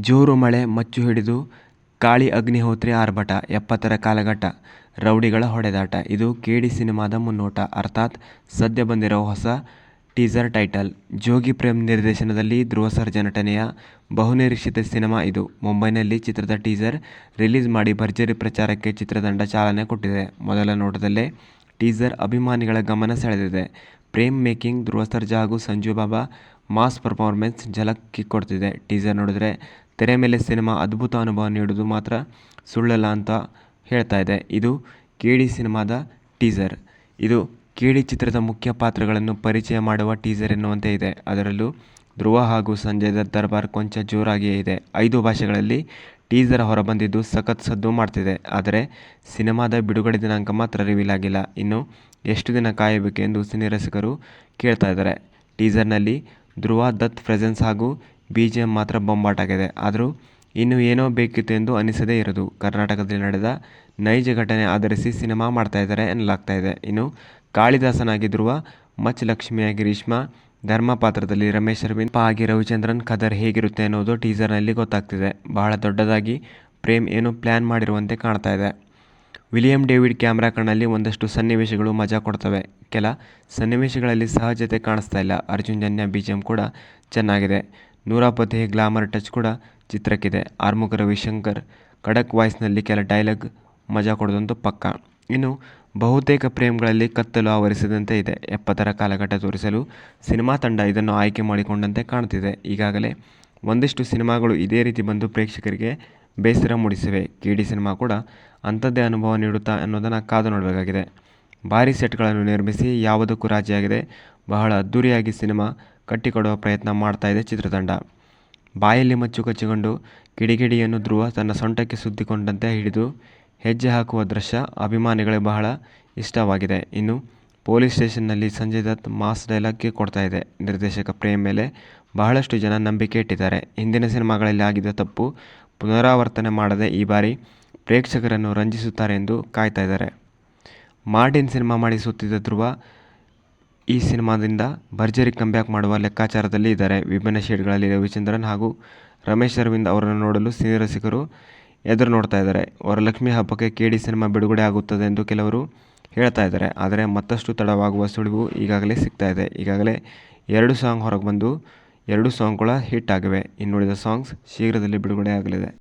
ಜೋರು ಮಳೆ, ಮಚ್ಚು ಹಿಡಿದು ಕಾಳಿ ಅಗ್ನಿಹೋತ್ರಿ ಆರ್ಭಟ, ಎಪ್ಪತ್ತರ ಕಾಲಘಟ್ಟ, ರೌಡಿಗಳ ಹೊಡೆದಾಟ. ಇದು ಕೇಡಿ ಸಿನಿಮಾದ ಮುನ್ನೋಟ. ಅರ್ಥಾತ್ ಸದ್ಯ ಬಂದಿರೋ ಹೊಸ ಟೀಸರ್ ಟೈಟಲ್. ಜೋಗಿ ಪ್ರೇಮ್ ನಿರ್ದೇಶನದಲ್ಲಿ ಧ್ರುವ ಸರ್ಜಾ ನಟನೆಯ ಬಹುನಿರೀಕ್ಷಿತ ಸಿನಿಮಾ ಇದು. ಮುಂಬೈನಲ್ಲಿ ಚಿತ್ರದ ಟೀಸರ್ ರಿಲೀಸ್ ಮಾಡಿ ಭರ್ಜರಿ ಪ್ರಚಾರಕ್ಕೆ ಚಿತ್ರತಂಡ ಚಾಲನೆ ಕೊಟ್ಟಿದೆ. ಮೊದಲ ನೋಟದಲ್ಲೇ ಟೀಸರ್ ಅಭಿಮಾನಿಗಳ ಗಮನ ಸೆಳೆದಿದೆ. ಪ್ರೇಮ್ ಮೇಕಿಂಗ್, ಧ್ರುವ ಸರ್ಜಾ ಹಾಗೂ ಸಂಜು ಬಾಬಾ ಮಾಸ್ ಪರ್ಫಾರ್ಮೆನ್ಸ್ ಝಲಕ್ ಕೊಡ್ತಿದೆ. ಟೀಸರ್ ನೋಡಿದ್ರೆ ತೆರೆ ಮೇಲೆ ಸಿನಿಮಾ ಅದ್ಭುತ ಅನುಭವ ನೀಡೋದು ಮಾತ್ರ ಸುಳ್ಳಲ್ಲ ಅಂತ ಹೇಳ್ತಾ ಇದೆ. ಇದು ಕೇಡಿ ಸಿನಿಮಾದ ಟೀಸರ್. ಇದು ಕೇಡಿ ಚಿತ್ರದ ಮುಖ್ಯ ಪಾತ್ರಗಳನ್ನು ಪರಿಚಯ ಮಾಡುವ ಟೀಸರ್ ಎನ್ನುವಂತೆ ಇದೆ. ಅದರಲ್ಲೂ ಧ್ರುವ ಹಾಗೂ ಸಂಜಯ್ ದತ್ ದರ್ಬಾರ್ ಕೊಂಚ ಜೋರಾಗಿಯೇ ಇದೆ. ಐದು ಭಾಷೆಗಳಲ್ಲಿ ಟೀಸರ್ ಹೊರಬಂದಿದ್ದು ಸಖತ್ ಸದ್ದು ಮಾಡ್ತಿದೆ. ಆದರೆ ಸಿನಿಮಾದ ಬಿಡುಗಡೆ ದಿನಾಂಕ ಮಾತ್ರ ರಿವೀಲ್ ಆಗಿಲ್ಲ ಇನ್ನು ಎಷ್ಟು ದಿನ ಕಾಯಬೇಕೆಂದು ಎಂದು ಸಿನಿ ಕೇಳ್ತಾ ಇದ್ದಾರೆ. ಟೀಸರ್ನಲ್ಲಿ ಧ್ರುವ ದತ್ ಪ್ರೆಸೆನ್ಸ್ ಹಾಗೂ ಬಿ ಜಿ ಎಂ ಮಾತ್ರ ಬೊಂಬಾಟಾಗಿದೆ. ಆದರೂ ಇನ್ನು ಏನೋ ಬೇಕಿತ್ತು ಎಂದು ಅನಿಸದೇ ಇರದು. ಕರ್ನಾಟಕದಲ್ಲಿ ನಡೆದ ನೈಜ ಘಟನೆ ಆಧರಿಸಿ ಸಿನಿಮಾ ಮಾಡ್ತಾ ಇದ್ದಾರೆ ಎನ್ನಲಾಗ್ತಾ ಇದೆ ಇನ್ನು ಕಾಳಿದಾಸನಾಗಿರುವ ಮಚ್ ಲಕ್ಷ್ಮಿಯಾಗಿ ರೇಷ್ಮಾ ಧರ್ಮ ಪಾತ್ರದಲ್ಲಿ ರಮೇಶ್ ಅರವಿಂದ್ ಹಾಗೆ ರವಿಚಂದ್ರನ್ ಖದರ್ ಹೇಗಿರುತ್ತೆ ಅನ್ನೋದು ಟೀಸರ್ನಲ್ಲಿ ಗೊತ್ತಾಗ್ತಿದೆ. ಬಹಳ ದೊಡ್ಡದಾಗಿ ಪ್ರೇಮ್ ಏನು ಪ್ಲ್ಯಾನ್ ಮಾಡಿರುವಂತೆ ಕಾಣ್ತಾ ಇದೆ ವಿಲಿಯಂ ಡೇವಿಡ್ ಕ್ಯಾಮ್ರಾ ಕಣ್ಣಲ್ಲಿ ಒಂದಷ್ಟು ಸನ್ನಿವೇಶಗಳು ಮಜಾ ಕೊಡ್ತವೆ. ಕೆಲ ಸನ್ನಿವೇಶಗಳಲ್ಲಿ ಸಹಜತೆ ಕಾಣಿಸ್ತಾ ಇಲ್ಲ. Arjun, Janya B G M ಕೂಡ ಚೆನ್ನಾಗಿದೆ. ನೂರಾ ಫತೇಹಿ ಗ್ಲಾಮರ್ ಟಚ್ ಕೂಡ ಚಿತ್ರಕ್ಕಿದೆ. ಆರ್ಮುಖ ರವಿಶಂಕರ್, ಖಡಕ್ ವಾಯ್ಸ್ನಲ್ಲಿ ಕೆಲ ಡೈಲಾಗ್ ಮಜಾ ಕೊಡೋದಂತೂ ಪಕ್ಕ. ಇನ್ನು ಬಹುತೇಕ ಪ್ರೇಮ್ಗಳಲ್ಲಿ ಕತ್ತಲು ಆವರಿಸಿದಂತೆ ಇದೆ. ಎಪ್ಪತ್ತರ ಕಾಲಘಟ್ಟ ತೋರಿಸಲು ಸಿನಿಮಾ ತಂಡ ಇದನ್ನು ಆಯ್ಕೆ ಮಾಡಿಕೊಂಡಂತೆ ಕಾಣುತ್ತಿದೆ ಈಗಾಗಲೇ ಒಂದಿಷ್ಟು ಸಿನಿಮಾಗಳು ಇದೇ ರೀತಿ ಬಂದು ಪ್ರೇಕ್ಷಕರಿಗೆ ಬೇಸರ ಮೂಡಿಸಿವೆ. ಕೇಡಿ ಸಿನಿಮಾ ಕೂಡ ಅಂಥದ್ದೇ ಅನುಭವ ನೀಡುತ್ತಾ ಅನ್ನೋದನ್ನು ಕಾದು ನೋಡಬೇಕಾಗಿದೆ. ಭಾರಿ ಸೆಟ್ಗಳನ್ನು ನಿರ್ಮಿಸಿ ಯಾವುದಕ್ಕೂ ರಾಜಿಯಾಗಿದೆ ಬಹಳ ಅದ್ಧೂರಿಯಾಗಿ ಸಿನಿಮಾ ಕಟ್ಟಿಕೊಡುವ ಪ್ರಯತ್ನ ಮಾಡ್ತಾ ಇದೆ ಚಿತ್ರತಂಡ. ಬಾಯಲ್ಲಿ ಮಚ್ಚು ಕಚ್ಚಿಕೊಂಡು ಕಿಡಿಗಿಡಿಯನ್ನು ಧ್ರುವ ತನ್ನ ಸೊಂಟಕ್ಕೆ ಸುತ್ತಿಕೊಂಡಂತೆ ಹಿಡಿದು ಹೆಜ್ಜೆ ಹಾಕುವ ದೃಶ್ಯ ಅಭಿಮಾನಿಗಳಿಗೆ ಬಹಳ ಇಷ್ಟವಾಗಿದೆ. ಇನ್ನು ಪೊಲೀಸ್ ಸ್ಟೇಷನ್ನಲ್ಲಿ ಸಂಜಯ್ ದತ್ ಮಾಸ್ ಡೈಲಾಗ್ಗೆ ಕೊಡ್ತಾ ಇದೆ. ನಿರ್ದೇಶಕ ಪ್ರೇಮ್ ಮೇಲೆ ಬಹಳಷ್ಟು ಜನ ನಂಬಿಕೆ ಇಟ್ಟಿದ್ದಾರೆ. ಹಿಂದಿನ ಸಿನಿಮಾಗಳಲ್ಲಿ ಆಗಿದ್ದ ತಪ್ಪು ಪುನರಾವರ್ತನೆ ಮಾಡದೆ ಈ ಬಾರಿ ಪ್ರೇಕ್ಷಕರನ್ನು ರಂಜಿಸುತ್ತಾರೆ ಎಂದು ಕಾಯ್ತಾ ಇದ್ದಾರೆ. ಮಾರ್ಟಿನ್ ಸಿನಿಮಾ ಮಾಡಿಸುತ್ತಿದ್ದ ಧ್ರುವ ಈ ಸಿನಿಮಾದಿಂದ ಭರ್ಜರಿ ಕಂಬ್ಯಾಕ್ ಮಾಡುವ ಲೆಕ್ಕಾಚಾರದಲ್ಲಿ ಇದ್ದಾರೆ. ವಿಭಿನ್ನ ಶೇಡ್ಗಳಲ್ಲಿ ರವಿಚಂದ್ರನ್ ಹಾಗೂ ರಮೇಶ್ ಅರವಿಂದ್ ಅವರನ್ನು ನೋಡಲು ಸಿನಿ ರಸಿಕರು ಎದುರು ನೋಡ್ತಾ ಇದ್ದಾರೆ. ವರಲಕ್ಷ್ಮಿ ಹಬ್ಬಕ್ಕೆ ಕೇಡಿ ಸಿನಿಮಾ ಬಿಡುಗಡೆ ಆಗುತ್ತದೆ ಎಂದು ಕೆಲವರು ಹೇಳ್ತಾ ಇದ್ದಾರೆ. ಆದರೆ ಮತ್ತಷ್ಟು ತಡವಾಗುವ ಸುಳಿವು ಈಗಾಗಲೇ ಸಿಗ್ತಾ ಇದೆ. ಈಗಾಗಲೇ ಎರಡು ಸಾಂಗ್ ಹೊರಗೆ ಬಂದು ಎರಡು ಸಾಂಗ್ಗಳ ಹಿಟ್ ಆಗಿವೆ. ಇನ್ನುಳಿದ ಸಾಂಗ್ಸ್ ಶೀಘ್ರದಲ್ಲಿ ಬಿಡುಗಡೆ ಆಗಲಿದೆ